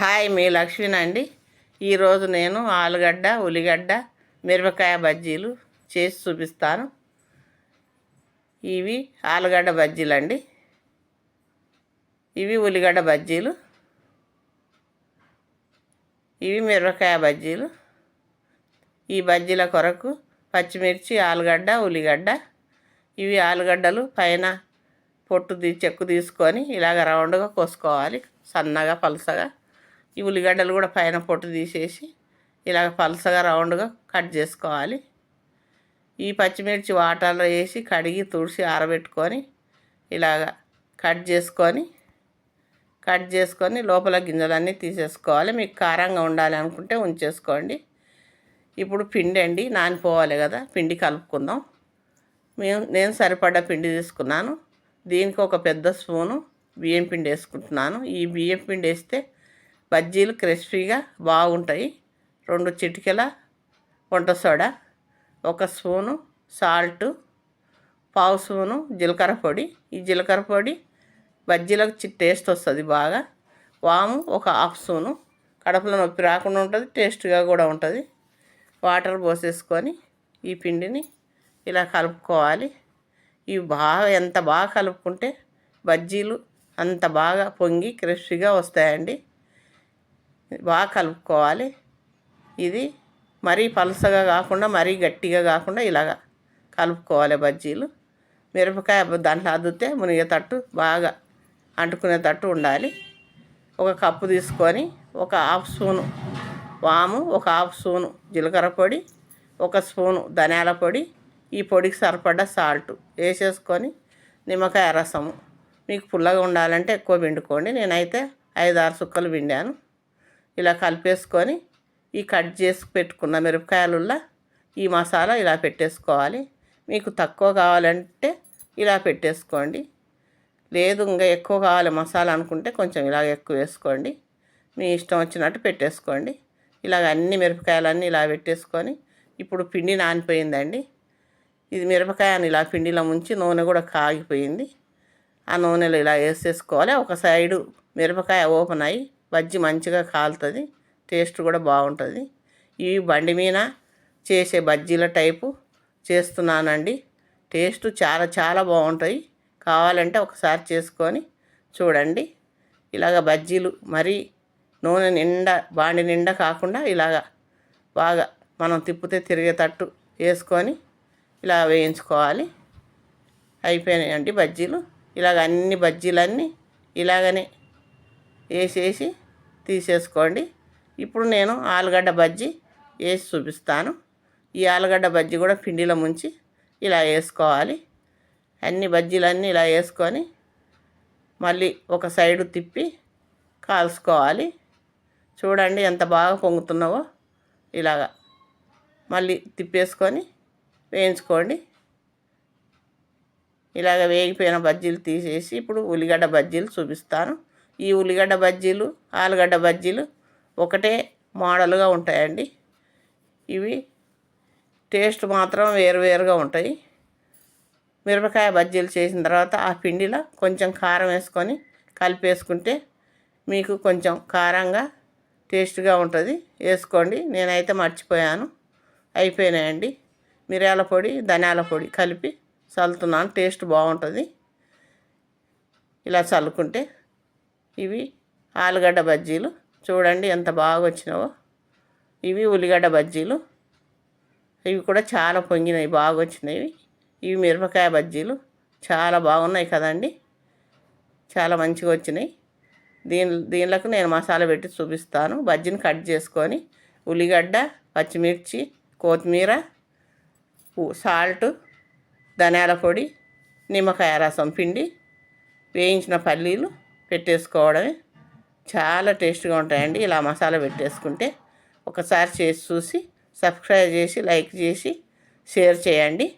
Hi మీ లక్ష్మీన్ అండి? ఈరోజు నేను ఆలుగడ్డ ఉల్లిగడ్డ మిరపకాయ బజ్జీలు చేసి చూపిస్తాను. ఇవి ఆలుగడ్డ బజ్జీలు అండి ఇవి ఉల్లిగడ్డ బజ్జీలు. ఇవి మిరపకాయ బజ్జీలు. ఈ బజ్జీల కొరకు పచ్చిమిర్చి ఆలుగడ్డ ఉల్లిగడ్డ. ఇవి ఆలుగడ్డలు పైన పొట్టు తీ చెక్కు తీసుకొని ఇలాగ రౌండ్గా కోసుకోవాలి. సన్నగా పలసగా. ఈ ఉల్లిగడ్డలు కూడా పైన పొట్టు తీసేసి ఇలాగ పలసగా రౌండ్గా కట్ చేసుకోవాలి. ఈ పచ్చిమిర్చి వాటర్లో వేసి కడిగి తుడిసి ఆరబెట్టుకొని ఇలాగ కట్ చేసుకొని కట్ చేసుకొని లోపల గింజలన్నీ తీసేసుకోవాలి. మీకు కారంగా ఉండాలి అనుకుంటే ఉంచేసుకోండి. ఇప్పుడు పిండి అండి నానిపోవాలి కదా పిండి కలుపుకుందాం. మేము నేను సరిపడ్డ పిండి తీసుకున్నాను. దీనికి ఒక పెద్ద స్పూను బియ్యం పిండి వేసుకుంటున్నాను. ఈ బియ్యం పిండి వేస్తే బజ్జీలు క్రిస్పీగా బాగుంటాయి. రెండు చిటికెల వంట సోడా ఒక స్పూను సాల్ట్ పావు స్పూను జీలకర్ర పొడి. ఈ జీలకర్ర పొడి బజ్జీలకు టేస్ట్ వస్తుంది బాగా. వాము ఒక హాఫ్ స్పూను. కడపలో నొప్పి రాకుండా ఉంటుంది టేస్ట్గా కూడా ఉంటుంది. వాటర్ పోసేసుకొని ఈ పిండిని ఇలా కలుపుకోవాలి. ఇవి బాగా ఎంత బాగా కలుపుకుంటే బజ్జీలు అంత బాగా పొంగి క్రిస్పీగా వస్తాయండి. బాగా కలుపుకోవాలి. ఇది మరీ పలసగా కాకుండా మరీ గట్టిగా కాకుండా ఇలాగా కలుపుకోవాలి బజ్జీలు. మిరపకాయ దాంట్లో అద్దితే మునిగేటట్టు బాగా అంటుకునేటట్టు ఉండాలి. ఒక కప్పు తీసుకొని ఒక హాఫ్ స్పూను వాము ఒక హాఫ్ స్పూను జీలకర్ర పొడి ఒక స్పూను ధనియాల పొడి ఈ పొడికి సరిపడ్డ సాల్ట్ వేసేసుకొని నిమ్మకాయ రసము. మీకు పుల్లగా ఉండాలంటే ఎక్కువ పిండుకోండి. నేనైతే ఐదు ఆరు సుక్కలు పిండాను. ఇలా కలిపేసుకొని ఈ కట్ చేసి పెట్టుకున్న మిరపకాయలుల్లా ఈ మసాలా ఇలా పెట్టేసుకోవాలి. మీకు తక్కువ కావాలంటే ఇలా పెట్టేసుకోండి. లేదు ఇంకా ఎక్కువ కావాలి మసాలా అనుకుంటే కొంచెం ఇలా ఎక్కువ వేసుకోండి. మీ ఇష్టం వచ్చినట్టు పెట్టేసుకోండి. ఇలాగ అన్ని మిరపకాయలన్నీ ఇలా పెట్టేసుకొని ఇప్పుడు పిండి నానిపోయిందండి. ఇది మిరపకాయని ఇలా పిండిలో ముంచి నూనె కూడా కాగిపోయింది. ఆ నూనెలో ఇలా వేసేసుకోవాలి. ఒక సైడు మిరపకాయ ఓపెన్ అయ్యి బజ్జి మంచిగా కాలుతుంది టేస్ట్ కూడా బాగుంటుంది. ఈ బండి మీద చేసే బజ్జీల టైపు చేస్తున్నానండి. టేస్ట్ చాలా చాలా బాగుంటాయి కావాలంటే ఒకసారి చేసుకొని చూడండి. ఇలాగ బజ్జీలు మరీ నూనె నిండా బాండి నిండా కాకుండా ఇలాగ బాగా మనం తిప్పితే తిరిగేటట్టు వేసుకొని ఇలా వేయించుకోవాలి. అయిపోయినాయండి బజ్జీలు. ఇలాగ అన్ని బజ్జీలన్నీ ఇలాగనే వేసేసి తీసేసుకోండి. ఇప్పుడు నేను ఆలుగడ్డ బజ్జీ వేసి చూపిస్తాను. ఈ ఆలుగడ్డ బజ్జీ కూడా పిండిలో ముంచి ఇలా వేసుకోవాలి. అన్ని బజ్జీలన్నీ ఇలా వేసుకొని మళ్ళీ ఒక సైడు తిప్పి కాల్చుకోవాలి. చూడండి ఎంత బాగా పొంగుతున్నావో ఇలాగా మళ్ళీ తిప్పేసుకొని వేయించుకోండి. ఇలాగ వేగిపోయిన బజ్జీలు తీసేసి ఇప్పుడు ఉల్లిగడ్డ బజ్జీలు చూపిస్తాను. ఈ ఉల్లిగడ్డ బజ్జీలు ఆలుగడ్డ బజ్జీలు ఒకటే మోడల్గా ఉంటాయండి. ఇవి టేస్ట్ మాత్రం వేరువేరుగా ఉంటాయి. మిరపకాయ బజ్జీలు చేసిన తర్వాత ఆ పిండిలో కొంచెం కారం వేసుకొని కలిపేసుకుంటే మీకు కొంచెం కారంగా టేస్ట్గా ఉంటుంది. వేసుకోండి. నేనైతే మర్చిపోయాను. అయిపోయినాయండి. మిరియాల పొడి ధనియాల పొడి కలిపి చల్లుతున్నాను. టేస్ట్ బాగుంటుంది. ఇలా చల్లుకుంటే ఇవి ఆలుగడ్డ బజ్జీలు. చూడండి ఎంత బాగా వచ్చినావో ఇవి ఉల్లిగడ్డ బజ్జీలు. ఇవి కూడా చాలా పొంగినాయి బాగా వచ్చినాయి ఇవి మిరపకాయ బజ్జీలు. చాలా బాగున్నాయి కదండి. చాలా మంచిగా వచ్చినాయి దీని దీనిలకు నేను మసాలా పెట్టి చూపిస్తాను. బజ్జీని కట్ చేసుకొని ఉల్లిగడ్డ పచ్చిమిర్చి కొత్తిమీర సాల్ట్ ధనియాల పొడి నిమ్మకాయ రసం పిండి వేయించిన పల్లీలు పెట్టేసుకోవడమే. చాలా టేస్ట్గా ఉంటాయండి. ఇలా మసాలా పెట్టేసుకుంటే ఒకసారి చేసి చూసి సబ్స్క్రైబ్ చేసి లైక్ చేసి షేర్ చేయండి.